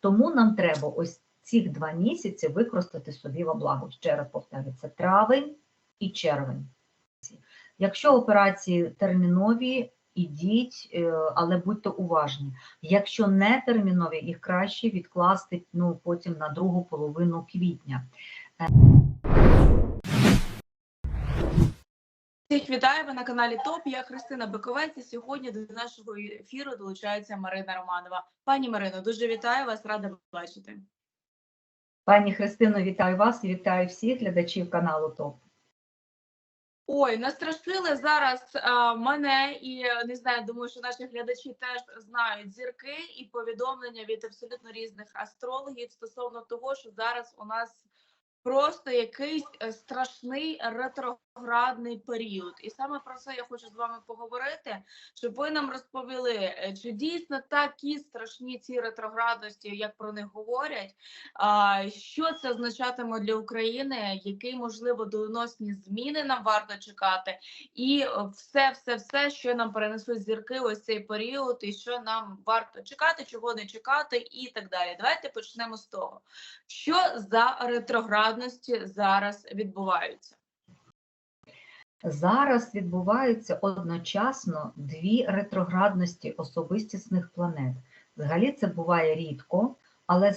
Тому нам треба ось цих два місяці використати собі во благо. Ще раз повторюю, це травень і червень. Якщо операції термінові, ідіть, е, але будьте уважні. Якщо не термінові, їх краще відкласти ну, потім на другу половину квітня. Всіх вітаю ви на каналі ТОП. Я Христина Биковець. і Сьогодні до нашого ефіру долучається Марина Романова. Пані Марино, дуже вітаю вас, рада бачити. Пані Христино, вітаю вас і вітаю всіх глядачів каналу ТОП. Ой, настрашили зараз а, мене і е, не знаю, думаю, що наші глядачі теж знають зірки і повідомлення від абсолютно різних астрологів стосовно того, що зараз у нас просто якийсь е, страшний ретроградний період. І саме про це я хочу з вами поговорити, щоб ви нам розповіли, е, чи дійсно такі страшні ці ретроградності, як про них говорять, що це означатиме для України, які можливо доленосні зміни нам варто чекати, і е, все, все, все, що нам перенесуть зірки ось цей період, і що нам варто чекати, чого не чекати, і так далі. Давайте почнемо з того, що за ретроградності зараз відбуваються. Зараз відбуваються одночасно дві ретроградності особистісних планет. Взагалі це буває рідко, але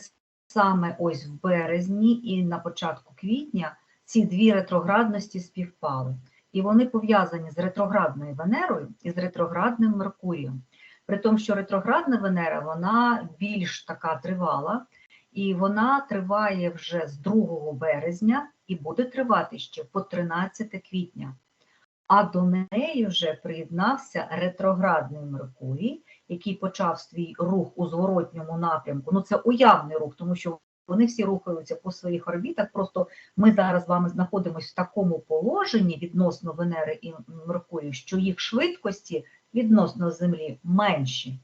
саме ось в березні і на початку квітня ці дві ретроградності співпали. І вони пов'язані з ретроградною Венерою і з ретроградним Меркурієм. При тому, що ретроградна Венера вона більш така тривала, і вона триває вже з 2 березня і буде тривати ще по 13 квітня. А до неї вже приєднався ретроградний Меркурій, який почав свій рух у зворотньому напрямку. Ну, це уявний рух, тому що вони всі рухаються по своїх орбітах. Просто ми зараз з вами знаходимося в такому положенні відносно Венери і Меркурію, що їх швидкості відносно Землі менші.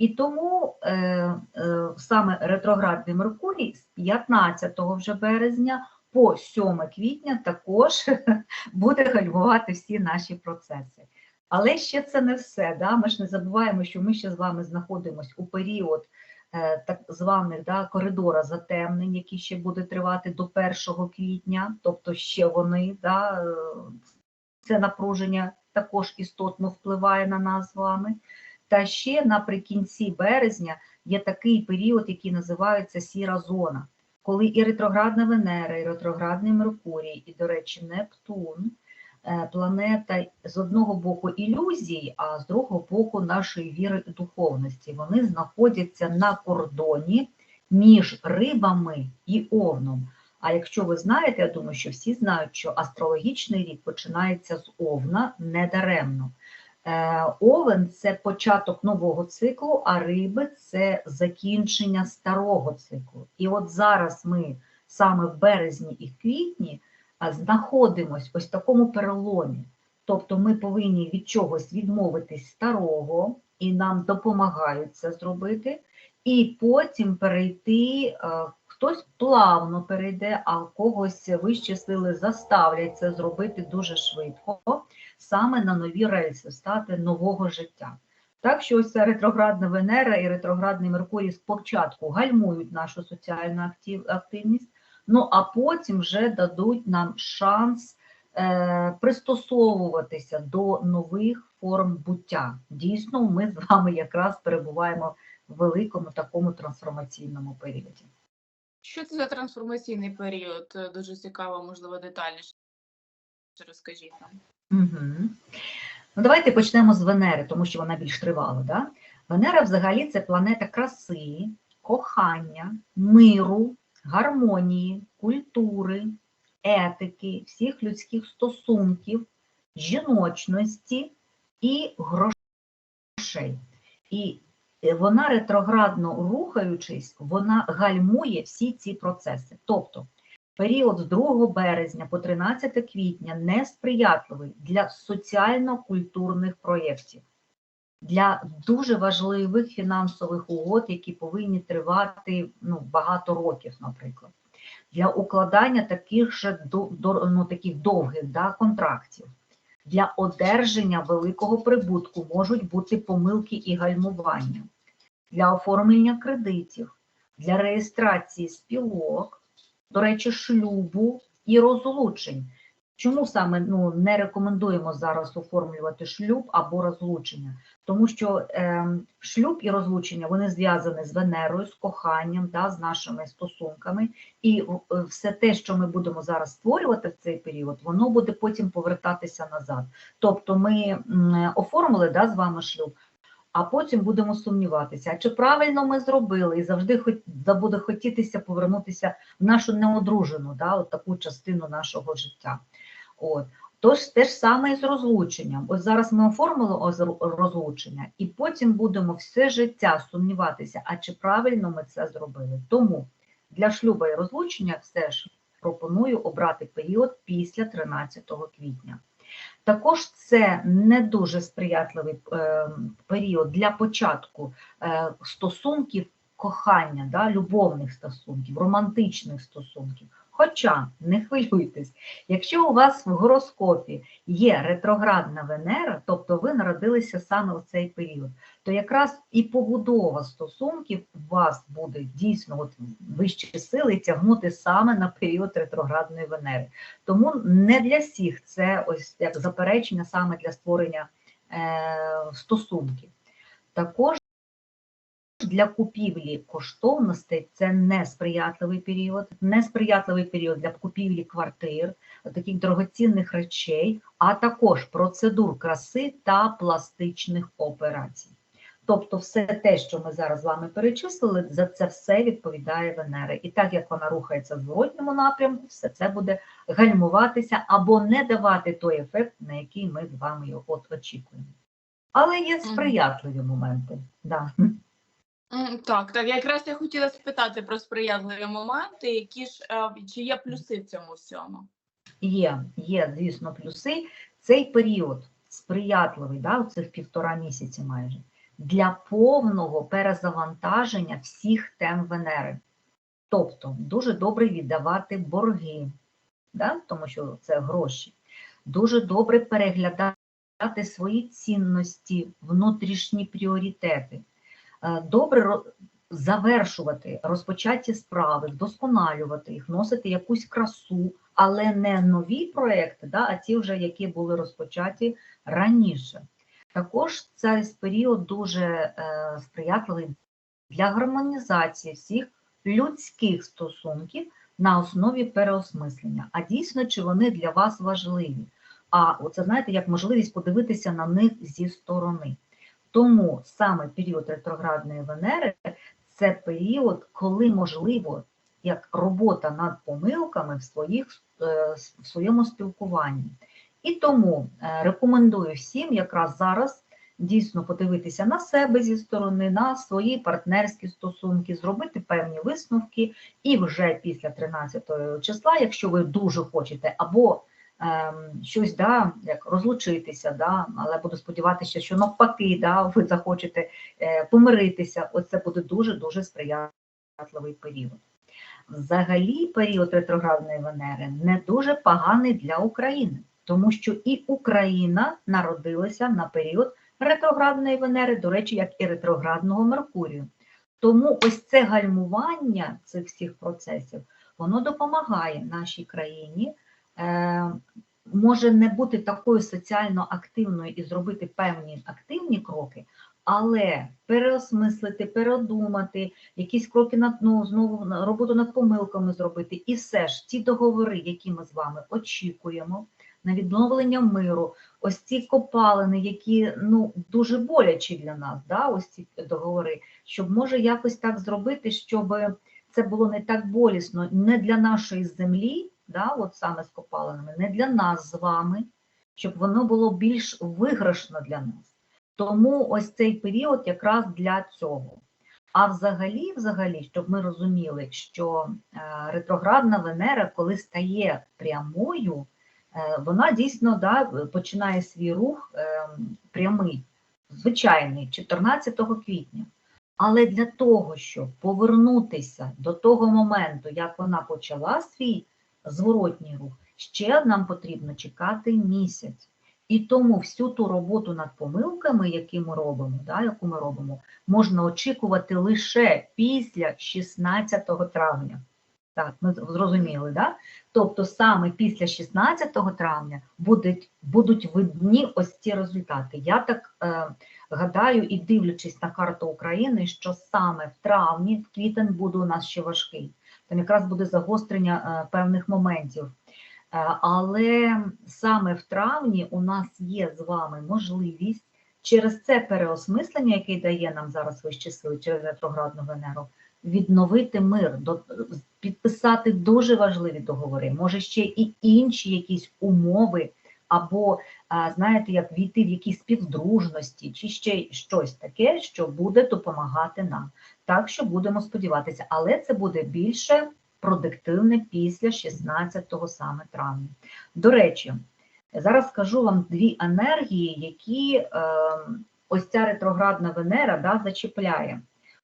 І тому е, е, саме ретроградний Меркурій з 15 вже березня по 7 квітня також буде гальмувати всі наші процеси. Але ще це не все. Да? Ми ж не забуваємо, що ми ще з вами знаходимося у період е, так званих да, коридора затемнень, який ще буде тривати до 1 квітня, тобто ще вони, да, е, це напруження також істотно впливає на нас з вами. Та ще наприкінці березня є такий період, який називається сіра зона, коли і ретроградна Венера, і ретроградний Меркурій, і, до речі, Нептун, е, планета з одного боку ілюзій, а з другого боку нашої віри і духовності. Вони знаходяться на кордоні між рибами і овном. А якщо ви знаєте, я думаю, що всі знають, що астрологічний рік починається з овна недаремно. Е, овен це початок нового циклу, а риби це закінчення старого циклу. І от зараз ми саме в березні і квітні знаходимося ось в такому переломі. Тобто ми повинні від чогось відмовитись старого, і нам допомагають це зробити, і потім перейти, е, хтось плавно перейде, а когось вищі сили заставлять це зробити дуже швидко саме на нові рельси, стати нового життя. Так що ось ця ретроградна Венера і ретроградний Меркурій спочатку гальмують нашу соціальну актив, активність, ну а потім вже дадуть нам шанс е, пристосовуватися до нових форм буття. Дійсно, ми з вами якраз перебуваємо в великому такому трансформаційному періоді. Що це за трансформаційний період? Дуже цікаво, можливо, детальніше розкажіть нам. Угу. Ну, Давайте почнемо з Венери, тому що вона більш тривала. Да? Венера взагалі це планета краси, кохання, миру, гармонії, культури, етики, всіх людських стосунків, жіночності і грошей. І вона ретроградно рухаючись, вона гальмує всі ці процеси. Тобто Період з 2 березня по 13 квітня несприятливий для соціально-культурних проєктів, для дуже важливих фінансових угод, які повинні тривати ну, багато років, наприклад, для укладання таких же ну, таких довгих да, контрактів, для одержання великого прибутку можуть бути помилки і гальмування, для оформлення кредитів. Для реєстрації спілок, до речі, шлюбу і розлучень. Чому саме ну, не рекомендуємо зараз оформлювати шлюб або розлучення? Тому що е, шлюб і розлучення вони зв'язані з Венерою, з коханням, да, з нашими стосунками, і е, все те, що ми будемо зараз створювати в цей період, воно буде потім повертатися назад. Тобто ми оформили да, з вами шлюб, а потім будемо сумніватися, чи правильно ми зробили, і завжди буде хотітися повернутися в нашу неодружену, да, от таку частину нашого життя. От. Тож те ж саме і з розлученням. Ось зараз ми оформили розлучення, і потім будемо все життя сумніватися, а чи правильно ми це зробили. Тому для шлюба і розлучення все ж пропоную обрати період після 13 квітня. Також це не дуже сприятливий е, період для початку е, стосунків кохання, да, любовних стосунків, романтичних стосунків. Хоча не хвилюйтесь, якщо у вас в гороскопі є ретроградна Венера, тобто ви народилися саме в цей період, то якраз і побудова стосунків у вас буде дійсно от вищі сили тягнути саме на період ретроградної Венери. Тому не для всіх це ось як заперечення саме для створення е, стосунків. Також для купівлі коштовностей це несприятливий період, несприятливий період для купівлі квартир, таких дорогоцінних речей, а також процедур краси та пластичних операцій. Тобто, все те, що ми зараз з вами перечислили, за це все відповідає Венера. І так як вона рухається в зворотньому напрямку, все це буде гальмуватися або не давати той ефект, на який ми з вами його очікуємо. Але є сприятливі моменти. Да. Так, так, якраз я хотіла спитати про сприятливі моменти, які ж е, чи є плюси в цьому всьому? Є, є, звісно, плюси. Цей період сприятливий, да, цих півтора місяці майже, для повного перезавантаження всіх тем Венери. Тобто дуже добре віддавати борги, да, тому що це гроші. Дуже добре переглядати свої цінності, внутрішні пріоритети. Е, Добре завершувати розпочаті справи, вдосконалювати їх, вносити якусь красу, але не нові проекти, да, а ті вже, які були розпочаті раніше. Також цей період дуже е, сприятливий для гармонізації всіх людських стосунків на основі переосмислення. А дійсно, чи вони для вас важливі? А оце знаєте, як можливість подивитися на них зі сторони. Тому саме період ретроградної Венери це період, коли можливо як робота над помилками в, своїх, е, в своєму спілкуванні. І тому е, рекомендую всім якраз зараз дійсно подивитися на себе зі сторони, на свої партнерські стосунки, зробити певні висновки, і вже після 13 числа, якщо ви дуже хочете, або щось да, як розлучитися, да, але буду сподіватися, що навпаки, да, ви захочете е, помиритися. Оце буде дуже-дуже сприятливий період. Взагалі, період ретроградної Венери не дуже поганий для України, тому що і Україна народилася на період ретроградної Венери, до речі, як і ретроградного Меркурію. Тому ось це гальмування цих всіх процесів, воно допомагає нашій країні може не бути такою соціально активною і зробити певні активні кроки, але переосмислити, передумати, якісь кроки над ну, знову роботу над помилками зробити. І все ж ті договори, які ми з вами очікуємо на відновлення миру, ось ці копалини, які ну дуже болячі для нас, да, ось ці договори, щоб може якось так зробити, щоб це було не так болісно, не для нашої землі, да, от саме з копалинами, не для нас з вами, щоб воно було більш виграшно для нас. Тому ось цей період якраз для цього. А взагалі, взагалі, щоб ми розуміли, що е, ретроградна Венера, коли стає прямою, е, вона дійсно да, починає свій рух е, прямий, звичайний, 14 квітня. Але для того, щоб повернутися до того моменту, як вона почала свій зворотній рух, ще нам потрібно чекати місяць. І тому всю ту роботу над помилками, які ми робимо, да, яку ми робимо, можна очікувати лише після 16 травня. Так, ми зрозуміли, да? Тобто саме після 16 травня будуть, будуть видні ось ці результати. Я так е, гадаю і дивлячись на карту України, що саме в травні, в квітень буде у нас ще важкий. Там якраз буде загострення е, певних моментів. Е, але саме в травні у нас є з вами можливість через це переосмислення, яке дає нам зараз вищі сили через ретроградну Венеру, відновити мир, підписати дуже важливі договори, може ще і інші якісь умови, або знаєте, як війти в якісь співдружності, чи ще щось таке, що буде допомагати нам. Так що будемо сподіватися, але це буде більше продуктивне після 16 саме травня. До речі, зараз скажу вам дві енергії, які е, ось ця ретроградна Венера да, зачіпляє.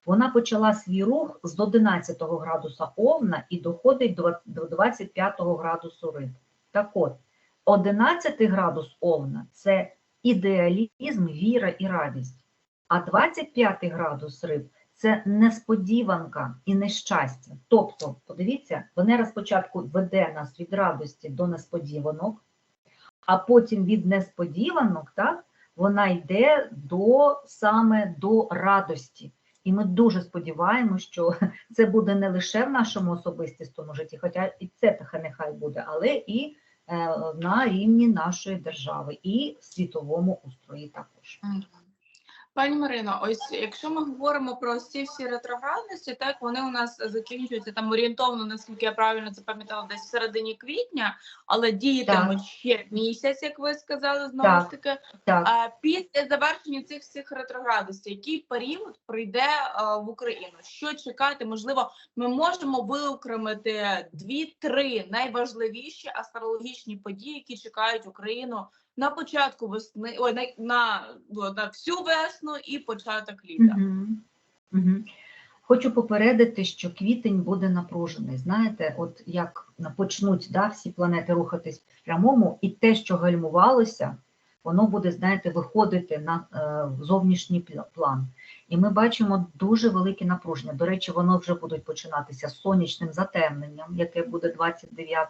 Вона почала свій рух з 11 градуса Овна і доходить до до 25 градусу Риб. Так от, 11 градус Овна це ідеалізм, віра і радість. А 25 градус Риб це несподіванка і нещастя. Тобто, подивіться, Венера спочатку веде нас від радості до несподіванок, а потім від несподіванок, так, вона йде до саме до радості. І ми дуже сподіваємося, що це буде не лише в нашому особистістому житті, хоча і це нехай буде, але і на рівні нашої держави, і світовому устрої також. Пані Марино, ось якщо ми говоримо про ці всі ретроградності, так вони у нас закінчуються там орієнтовно, наскільки я правильно це пам'ятала, десь в середині квітня, але діятимуть ще місяць, як ви сказали, знову Так. ж таки. Так, А після завершення цих всіх ретроградностей, який період прийде е, в Україну? Що чекати? Можливо, ми можемо виокремити дві-три найважливіші астрологічні події, які чекають Україну на початку весни, ой, на, на, о, на всю весну і початок літа. Угу. Угу. Хочу попередити, що квітень буде напружений. Знаєте, от як почнуть да, всі планети рухатись в прямому, і те, що гальмувалося, воно буде, знаєте, виходити на е, зовнішній пла- план. І ми бачимо дуже велике напруження. До речі, воно вже будуть починатися з сонячним затемненням, яке буде 29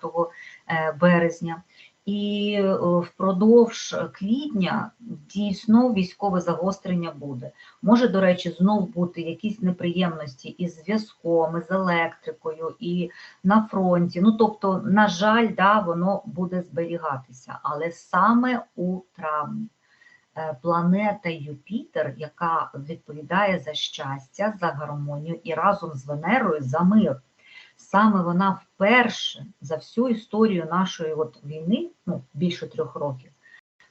е, березня. І е, впродовж квітня дійсно військове загострення буде. Може, до речі, знов бути якісь неприємності із зв'язком, із електрикою, і на фронті. Ну, тобто, на жаль, да, воно буде зберігатися, але саме у травні. Е, Планета Юпітер, яка відповідає за щастя, за гармонію і разом з Венерою за мир. Саме вона вперше за всю історію нашої от війни, ну більше трьох років,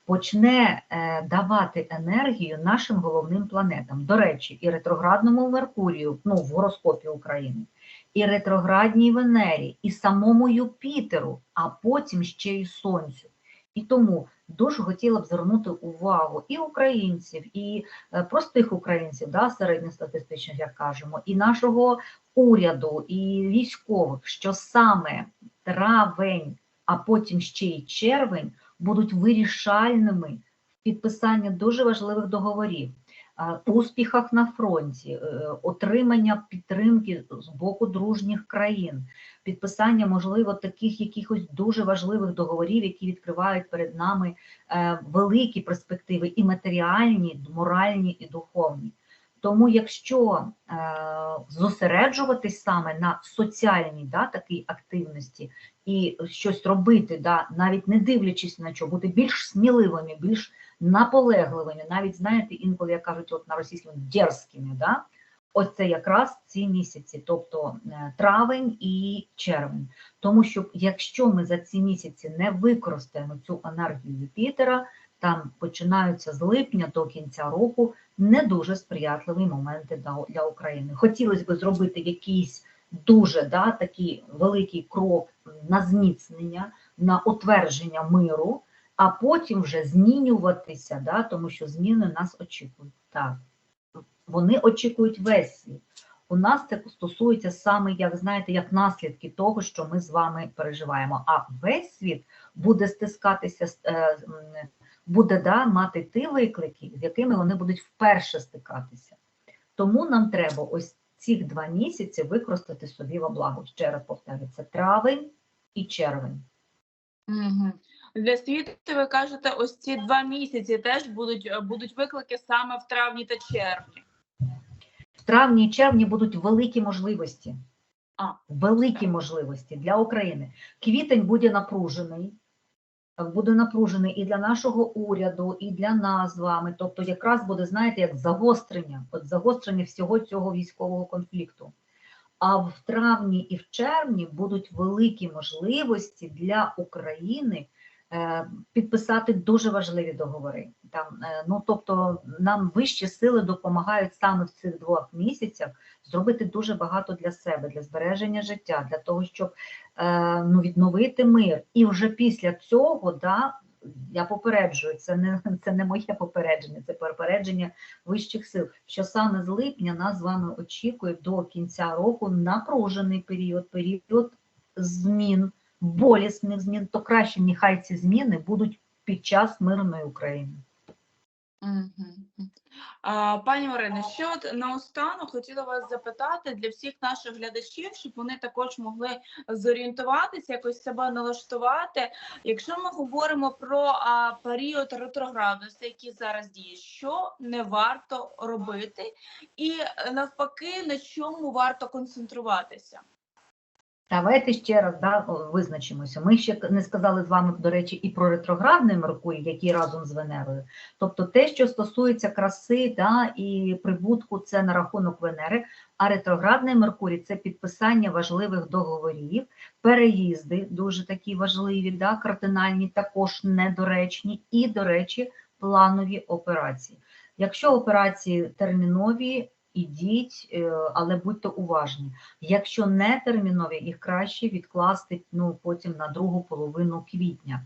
почне е, давати енергію нашим головним планетам. До речі, і ретроградному Меркурію, ну в гороскопі України, і ретроградній Венері, і самому Юпітеру, а потім ще й Сонцю. І тому дуже хотіла б звернути увагу і українців, і е, простих українців, да, середньостатистичних, як кажемо, і нашого уряду, і військових, що саме травень, а потім ще й червень будуть вирішальними в підписанні дуже важливих договорів, успіхах на фронті, е, отримання підтримки з боку дружніх країн, підписання, можливо, таких якихось дуже важливих договорів, які відкривають перед нами е, великі перспективи і матеріальні, моральні і духовні. Тому, якщо е, зосереджуватись саме на соціальній да, такій активності і щось робити, да, навіть не дивлячись на що, бути більш сміливими, більш наполегливими, навіть знаєте, інколи як кажуть, от на російському дерзкими, да, ось це якраз ці місяці, тобто е, травень і червень. Тому що якщо ми за ці місяці не використаємо цю енергію Юпітера, там починаються з липня до кінця року не дуже сприятливі моменти для, України. Хотілося б зробити якийсь дуже да, такий великий крок на зміцнення, на утвердження миру, а потім вже змінюватися, да, тому що зміни нас очікують. Так, вони очікують весь світ. У нас це стосується саме, як знаєте, як наслідки того, що ми з вами переживаємо. А весь світ буде стискатися е, буде да, мати ті виклики, з якими вони будуть вперше стикатися. Тому нам треба ось цих два місяці використати собі во благо. Ще раз повторюю, це травень і червень. Угу. Для світу ви кажете, ось ці два місяці теж будуть, е, будуть виклики саме в травні та червні. В травні і червні будуть великі можливості. А. Великі можливості для України. Квітень буде напружений. Буде напружений і для нашого уряду, і для нас з вами. Тобто, якраз буде, знаєте, як загострення, от загострення всього цього військового конфлікту. А в травні і в червні будуть великі можливості для України підписати дуже важливі договори. Там, е, ну, тобто, нам вищі сили допомагають саме в цих двох місяцях зробити дуже багато для себе, для збереження життя, для того, щоб е, ну, відновити мир. І вже після цього, да, я попереджую, це не, це не моє попередження, це попередження вищих сил, що саме з липня нас з вами очікує до кінця року напружений період, період змін, болісних змін, то краще нехай ці зміни будуть під час мирної України. Пані Марино, що наостанок хотіла вас запитати для всіх наших глядачів, щоб вони також могли зорієнтуватися, якось себе налаштувати. Якщо ми говоримо про а, період ретроградності, який зараз діє, що не варто робити, і е, навпаки, на чому варто концентруватися? Давайте ще раз да, визначимося. Ми ще не сказали з вами, до речі, і про ретроградний Меркурій, який разом з Венерою. Тобто те, що стосується краси да, і прибутку, це на рахунок Венери, а ретроградний Меркурій це підписання важливих договорів, переїзди дуже такі важливі, да, кардинальні, також недоречні, і, до речі, планові операції. Якщо операції термінові, ідіть, е, але будьте уважні. Якщо не термінові, їх краще відкласти ну, потім на другу половину квітня.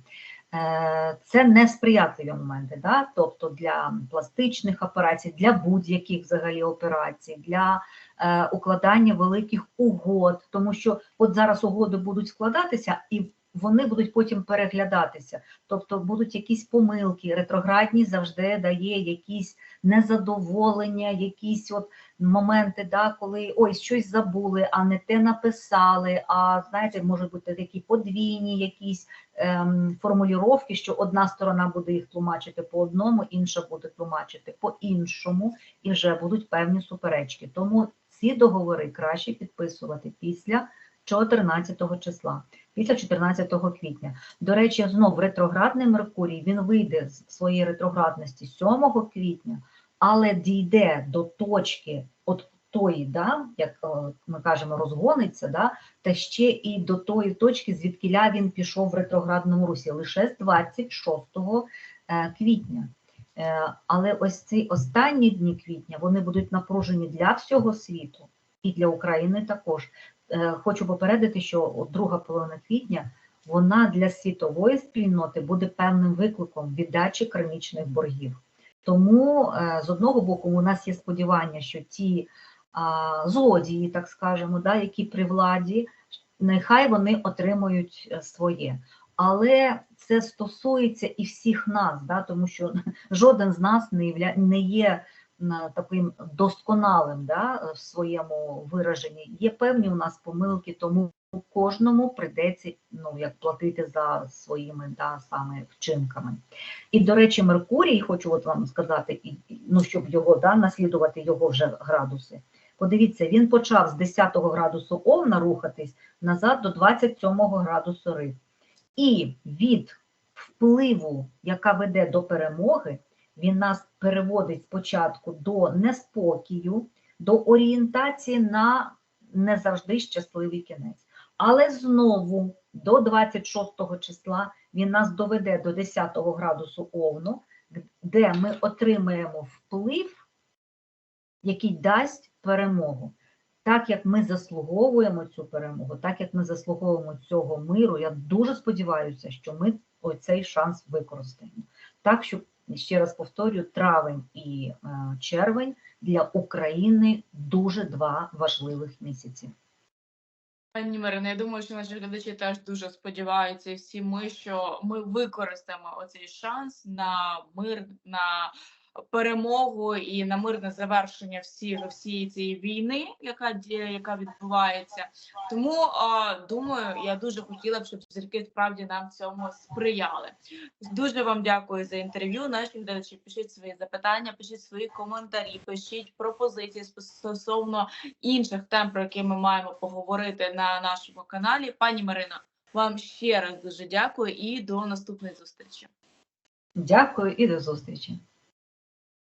Е, Це не сприятливі моменти, да? тобто для пластичних операцій, для будь-яких взагалі операцій, для е, укладання великих угод, тому що от зараз угоди будуть складатися і вони будуть потім переглядатися, тобто будуть якісь помилки, ретроградні завжди дає якісь незадоволення, якісь от моменти, да, коли ой, щось забули, а не те написали. А знаєте, можуть бути такі подвійні якісь ем, формулювання, що одна сторона буде їх тлумачити по одному, інша буде тлумачити по іншому, і вже будуть певні суперечки. Тому ці договори краще підписувати після 14 числа, після 14 квітня. До речі, знов ретроградний Меркурій він вийде з своєї ретроградності 7 квітня, але дійде до точки от тої, да, як е, ми кажемо, розгониться, да, та ще і до тої точки, звідкиля він пішов в ретроградному русі, лише з 26 е, квітня. Е, Але ось ці останні дні квітня вони будуть напружені для всього світу і для України також. Е, Хочу попередити, що друга половина квітня вона для світової спільноти буде певним викликом віддачі кармічних боргів. Тому е, з одного боку у нас є сподівання, що ті злодії, так скажемо, да, які при владі, нехай вони отримують е, своє. Але це стосується і всіх нас, да, тому що жоден з нас не, є таким досконалим да, в своєму вираженні. Є певні у нас помилки, тому кожному прийдеться ну, як платити за своїми да, саме вчинками. І, до речі, Меркурій, хочу от вам сказати, ну, щоб його да, наслідувати його вже градуси. Подивіться, він почав з 10 градусу Овна рухатись назад до 27 градусу Риб. І від впливу, яка веде до перемоги, він нас переводить спочатку до неспокію, до орієнтації на не завжди щасливий кінець. Але знову до 26 числа він нас доведе до 10 градусу Овну, де ми отримаємо вплив, який дасть перемогу. Так як ми заслуговуємо цю перемогу, так як ми заслуговуємо цього миру, я дуже сподіваюся, що ми оцей шанс використаємо. Так що, ще раз повторюю, травень і е, червень для України дуже два важливих місяці. Пані Марино, я думаю, що наші глядачі теж дуже сподіваються, і всі ми, що ми використаємо оцей шанс на мир, на перемогу і на мирне завершення всі, всієї цієї війни, яка діє, яка відбувається. Тому а, думаю, я дуже хотіла б, щоб зірки справді нам цьому сприяли. Дуже вам дякую за інтерв'ю. Наші глядачі пишіть свої запитання, пишіть свої коментарі, пишіть пропозиції стосовно інших тем, про які ми маємо поговорити на нашому каналі. Пані Марино, вам ще раз дуже дякую і до наступної зустрічі. Дякую і до зустрічі.